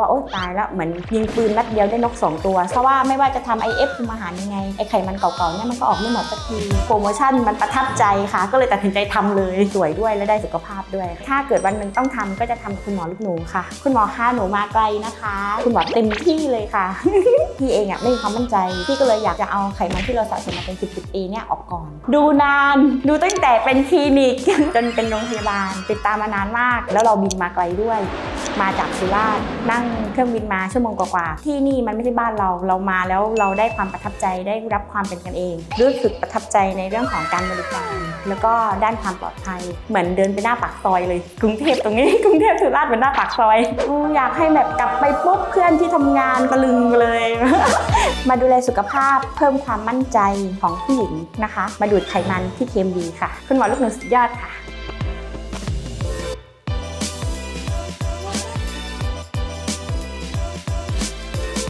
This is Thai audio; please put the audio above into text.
ว่าโอ๊ยตายแล้วเหมือนยิงปืนนัดเดียวได้นก 2 ตัวเพราะว่าไม่ว่าจะทำ IF คุมอาหารยังไง ไอไข่มันเก่าๆเนี่ยมันก็ออกไม่หมดสักทีโปรโมชั่นมันประทับใจค่ะ ก็เลยตัดสินใจทำเลยสวยด้วยและได้สุขภาพด้วย ถ้าเกิดวันหนึ่งต้องทำก็จะทำกับคุณหมอลูกหนูค่ะ คุณหมอคะหนูมาไกลนะคะ คุณหมอเต็มที่เลยค่ะพี่เองอะไม่มีความมั่นใจพี่ก็เลยอยากจะเอาไขมันที่เราสะสมมาเป็น 10 10ปีเนี่ยออกก่อน ดูนานดูตั้งแต่เป็นคลินิกจนเป็นโรงพยาบาลติดตามมานานมาก แล้วเราบินมาไกลด้วย มาจากสุราษฎร์นั่งเครื่องบินมาชั่วโมงกว่าๆที่นี่มันไม่ใช่บ้านเราเรามาแล้วเราได้ความประทับใจได้รับความเป็นกันเอง รู้สึกประทับใจในเรื่องของการบริการแล้วก็ด้านความปลอดภัย เหมือนเดินไปหน้าปากซอยเลยกรุงเทพตรงนี้กรุงเทพสุราษฎร์เป็นหน้าปากซอยอยากให้แบบกลับไปปุ๊บเพื่อนที่ทำงานตะลึงเลย มาดูแลสุขภาพเพิ่มความมั่นใจของผู้หญิงนะคะ มาดูดไขมันที่เคมดีค่ะ คุณหมอลูกหนูสุดยอดค่ะ